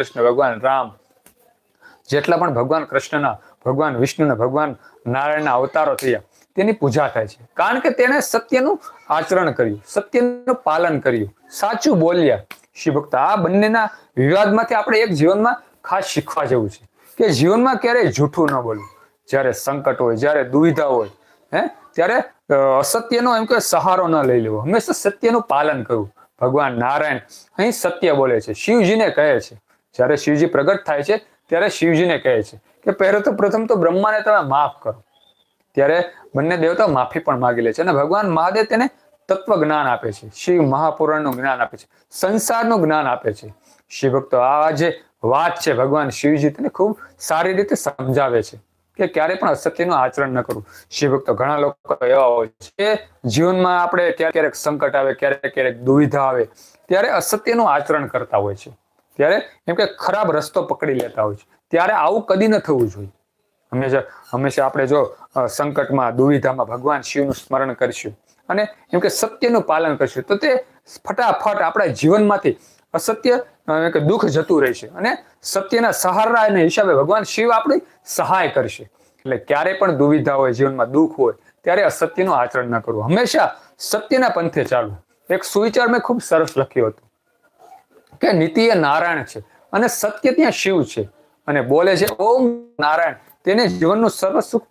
કૃષ્ણ ભગવાન રામ. જેટલા પણ ભગવાન કૃષ્ણના, ભગવાન વિષ્ણુના, ભગવાન નારાયણના અવતારો થયા, તેની પૂજા થાય છે. કારણ કે તેણે સત્યનું આચરણ કર્યું, સત્યનું પાલન કર્યું. સાચું બોલ્યા. શિવ ભક્ત, આ બંનેના વિવાદમાંથી આપણે એક જીવનમાં ખાસ શીખવા જેવું છે. કે જીવનમાં ક્યારેય જૂઠું ન બોલવું. જ્યારે સંકટ હોય, જ્યારે દુવિધા હોય, હે? ત્યારે અસત્યનો એમ કે સહારો ન લઈ લેવો. હંમેશા સત્યનું પાલન કરવું. ભગવાન નારાયણ અહીં સત્ય બોલે છે. શિવજીને કહે છે. જ્યારે શિવજી પ્રગટ થાય છે, ત્યારે શિવજીને કહે છે કે પહેલો તો પ્રથમ તો બ્રહ્માને તમે માફ કરો. ત્યારે બંને દેવતા માફી પણ માગી લે છે અને ભગવાન મહાદેવ તેને તત્વ જ્ઞાન આપે છે. શિવ મહાપુરાણનું જ્ઞાન આપે છે. સંસારનું જ્ઞાન આપે છે. શિવ ભક્તો, આ જે વાત છે, ભગવાન શિવજી તેને ખૂબ સારી રીતે સમજાવે છે કે ક્યારે પણ અસત્યનું આચરણ ન કરવું. શિવ ભક્તો ઘણા લોકો એવા હોય છે, જીવનમાં આપણે ક્યારેક ક્યારેક સંકટ આવે, ક્યારેક ક્યારેક દુવિધા આવે, ત્યારે અસત્યનું આચરણ કરતા હોય છે. ત્યારે એમ કે ખરાબ રસ્તો પકડી લેતા હોય છે. ત્યારે આવું કદી ન થવું જોઈએ. હંમેશા હંમેશા આપણે જો સંકટમાં, દુવિધામાં ભગવાન શિવનું સ્મરણ કરીશું. અને એમ કે સત્યનું પાલન કરશું. તો તે ફટાફટ આપણા જીવનમાંથી અસત્ય કે દુઃખ જતું રહેશે. અને સત્યના સહારા અને હિસાબે ભગવાન શિવ આપણી સહાય કરશે. એટલે ક્યારે પણ દુવિધા હોય, જીવનમાં દુઃખ હોય, ત્યારે અસત્યનું આચરણ ન કરવું. હંમેશા સત્યના પંથે ચાલવું. એક સુવિચાર મેં ખૂબ સરસ લખ્યું હતું. કે નીતિ એ નારાયણ છે અને સત્ય ત્યાં શિવ છે. અને બોલે છે, ઓમ નારાયણ. તેને જીવનનું સર્વ સુખ